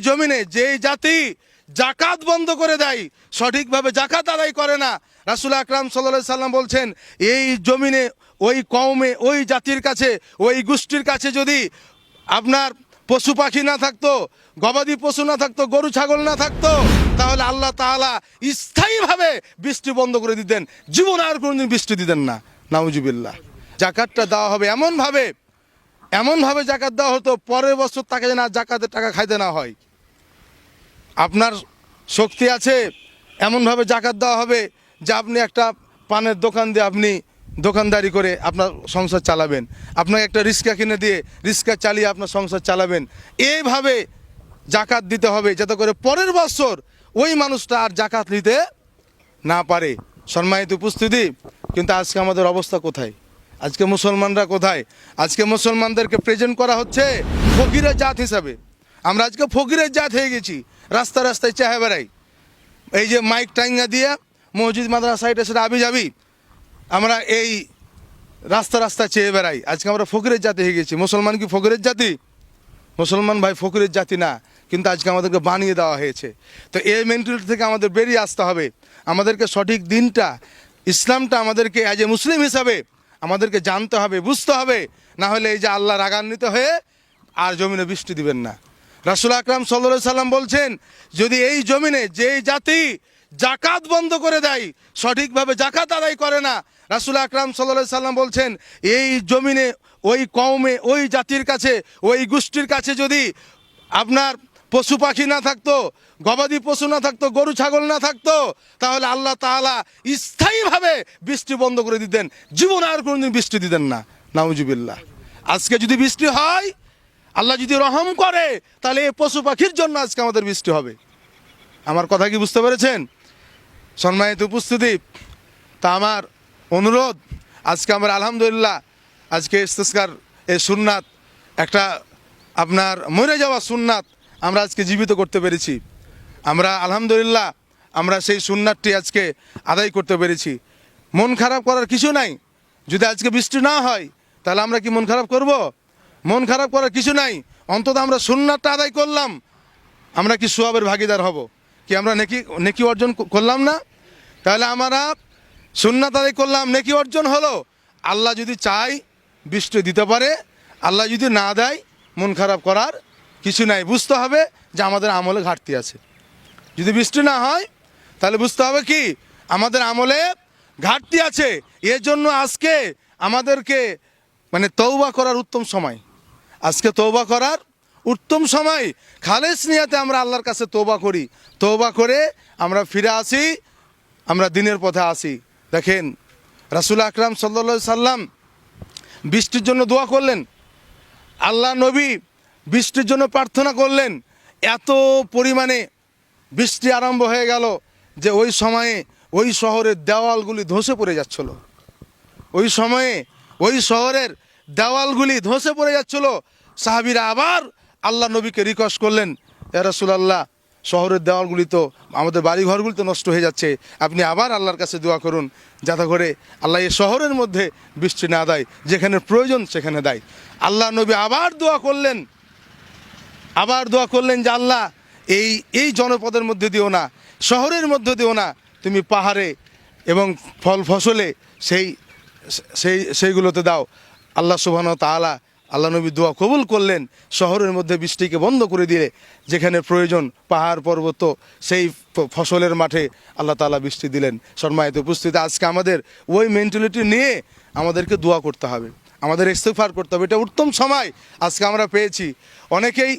জমিনে, যেই জাতি জাকাত বন্ধ করে দেয়, সঠিকভাবে জাকাত আদায় করে না। রাসুল আকরাম সাল্লা সাল্লাম বলছেন, এই জমিনে, ওই কওমে, ওই জাতির কাছে, ওই গোষ্ঠীর কাছে যদি আপনার পশু পাখি না থাকতো, গবাদি পশু না থাকতো, গরু, ছাগল না থাকতো, তাহলে আল্লাহ তাআলা স্থায়ীভাবে বৃষ্টি বন্ধ করে দিতেন। জীবন আর কোনোদিন বৃষ্টি দিতেন না। নাউজুবিল্লাহ। জাকাতটা দেওয়া হবে এমনভাবে এমনভাবে জাকাত দেওয়া হতো, পরের বছর তাকে যেন জাকাতের টাকা খাইতে না হয়। আপনার শক্তি আছে, এমনভাবে জাকাত দেওয়া হবে যে আপনি একটা পানের দোকান দিয়ে আপনি দোকানদারি করে আপনার সংসার চালাবেন। আপনাকে একটা রিক্সা কিনে দিয়ে রিক্সা চালিয়ে আপনার সংসার চালাবেন। এইভাবে জাকাত দিতে হবে যাতে করে পরের বছর ওই মানুষটা আর জাকাত নিতে না পারে। সম্মানিত উপস্থিতি, কিন্তু আজকে আমাদের অবস্থা কোথায়? আজকে মুসলমানরা কোথায়? আজকে মুসলমানদেরকে প্রেজেন্ট করা হচ্ছে ফকিরের জাত হিসাবে। আমরা আজকে ফকিরের জাত হয়ে গেছি, রাস্তা রাস্তায় চেহে বেড়াই। এই যে মাইক টাইঙ্গা দিয়ে মসজিদ মাদ্রাসা, এটা সেটা আবি যাবি আমরা এই রাস্তা রাস্তা চেয়ে বেড়াই। আজকে আমরা ফকিরের জাতি হয়ে গেছি। মুসলমান কি ফকিরের জাতি? মুসলমান ভাই ফকিরের জাতি না, কিন্তু আজকে আমাদেরকে বানিয়ে দেওয়া হয়েছে। তো এই মেন্টালিটি থেকে আমাদের বেরিয়ে আসতে হবে। আমাদেরকে সঠিক দিনটা, ইসলামটা আমাদেরকে অ্যাজ এ মুসলিম হিসাবে আমাদেরকে জানতে হবে, বুঝতে হবে, না হলে এই যে আল্লাহ রাগান্বিত হয়ে আর জমিনে বৃষ্টি দিবেন না। রাসুল আকরাম সাল্লা সাল্লাম বলছেন, যদি এই জমিনে যেই জাতি জাকাত বন্ধ করে দেয়, সঠিকভাবে জাকাত আদায় করে না, রাসুল আকরাম সাল্লা সাল্লাম বলছেন, এই জমিনে ওই কওমে, ওই জাতির কাছে, ওই গোষ্ঠীর কাছে যদি আপনার পশু পাখি না থাকতো, গবাদি পশু না থাকতো, গরু, ছাগল না থাকতো, তাহলে আল্লাহ তাআলা স্থায়ীভাবে বৃষ্টি বন্ধ করে দিতেন। জীবন আর কোনোদিন বৃষ্টি দিতেন না। নাউজুবিল্লাহ। আজকে যদি বৃষ্টি হয়, আল্লাহ যদি রহম করে, তাহলে এই পশু পাখির জন্য আজকে আমাদের বৃষ্টি হবে। আমার কথা কি বুঝতে পেরেছেন? সম্মানিত উপস্থিতি, তা আমার অনুরোধ, আজকে আমরা আলহামদুলিল্লাহ, আজকে ইস্তেস্কার এই সুন্নাত, একটা আপনার মরে যাওয়া সুন্নাত আমরা আজকে জীবিত করতে পেরেছি। আমরা, আলহামদুলিল্লাহ, আমরা সেই সুন্নারটি আজকে আদায় করতে পেরেছি। মন খারাপ করার কিছু নাই। যদি আজকে বৃষ্টি না হয়, তাহলে আমরা কি মন খারাপ করব? মন খারাপ করার কিছু নাই। অন্তত আমরা সুন্নাতটা আদায় করলাম। আমরা কি সোয়াবের ভাগিদার হব? কি আমরা নেকি নেকি অর্জন করলাম না? তাহলে আমরা সুন্নাত আদায় করলাম, নেকি অর্জন হলো, আল্লাহ যদি চাই বৃষ্টি দিতে পারে, আল্লাহ যদি না দেয়, মন খারাপ করার কিছু নাই, বুঝতে হবে যে আমাদের আমলে ঘাটতি আছে। যদি বৃষ্টি না হয়, তাহলে বুঝতে হবে কি? আমাদের আমলে ঘাটতি আছে। এর জন্য আজকে আমাদেরকে মানে তৌবা করার উত্তম সময়। আজকে তৌবা করার উত্তম সময়। খালেস নিয়াতে আমরা আল্লাহর কাছে তৌবা করি। তৌবা করে আমরা ফিরে আসি, আমরা দিনের পথে আসি। দেখেন, রাসুল আকরাম সাল্লা সাল্লাম বৃষ্টির জন্য দোয়া করলেন। আল্লাহ নবী বৃষ্টির জন্য প্রার্থনা করলেন। এত পরিমাণে বৃষ্টি আরম্ভ হয়ে গেল যে ওই সময়ে ওই শহরের দেওয়ালগুলি ধসে পড়ে যাচ্ছিল। ওই সময়ে ওই শহরের দেওয়ালগুলি ধসে পড়ে যাচ্ছিল। সাহাবিরা আবার আল্লাহ নবীকে রিকোয়েস্ট করলেন রাসুলাল্লাহ, শহরের দেওয়ালগুলি তো, আমাদের বাড়িঘরগুলি তো নষ্ট হয়ে যাচ্ছে। আপনি আবার আল্লাহর কাছে দোয়া করুন, যাতে করে আল্লাহ এই শহরের মধ্যে বৃষ্টি না দেয়, যেখানে প্রয়োজন সেখানে দেয়। আল্লাহ নবী আবার দোয়া করলেন আবার দোয়া করলেন যে, আল্লাহ, এই এই জনপদের মধ্যে দিও না, শহরের মধ্যে দিও না, তুমি পাহাড়ে এবং ফল ফসলে সেই সেই, সেইগুলোতে দাও। আল্লাহ সুবহান তাআলা, আল্লাহ নবী দোয়া কবুল করলেন, শহরের মধ্যে বৃষ্টিকে বন্ধ করে দিলে, যেখানে প্রয়োজন পাহাড়, পর্বত, সেই ফসলের মাঠে আল্লাহ তাআলা বৃষ্টি দিলেন। সম্মানিত উপস্থিতি, আজকে আমাদের ওই মেন্টালিটি নিয়ে আমাদেরকে দোয়া করতে হবে। আমাদের ইস্তেফার করতে হবে। এটা উত্তম সময় আজকে আমরা পেয়েছি। অনেকেই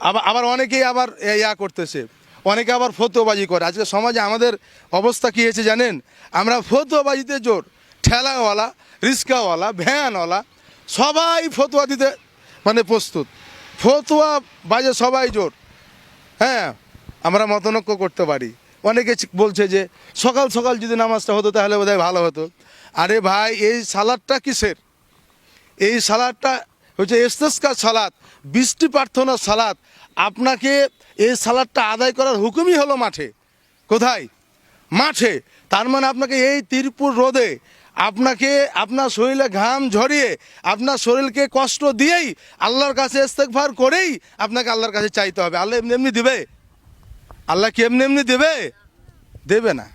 আবার আবার অনেকেই আবার ইয়া করতেছে। অনেকে আবার ফতোবাজি করে। আজকে সমাজে আমাদের অবস্থা কী হয়েছে জানেন? আমরা ফতুয়াবাজিতে জোর। ঠেলাওয়ালা রিক্সাওয়ালা ভ্যানওয়ালা, সবাই ফতুয়া দিতে মানে প্রস্তুত। ফতুয়া বাজে সবাই জোর। হ্যাঁ আমরা মতনৈক্য করতে পারি। অনেকে বলছে যে, সকাল সকাল যদি নামাজটা হতো তাহলে বোধহয় ভালো হতো। আরে ভাই, এই সালাদটা কিসের? এই সালাদটা হচ্ছে ইস্তেস্কার সালাদ বৃষ্টি প্রার্থনা সালাদ আপনাকে এই সালাদটা আদায় করার হুকুমই হলো মাঠে। কোথায়? মাঠে। তার মানে আপনাকে এই তিরপুর রোদে আপনাকে আপনার শরীরে ঘাম ঝরিয়ে, আপনার শরীরকে কষ্ট দিয়েই আল্লাহর কাছে ইস্তেগফার করেই আপনাকে আল্লাহর কাছে চাইতে হবে। আল্লাহ এমনি এমনি দেবে? আল্লাহ কি এমনি এমনি দেবে? দেবে না।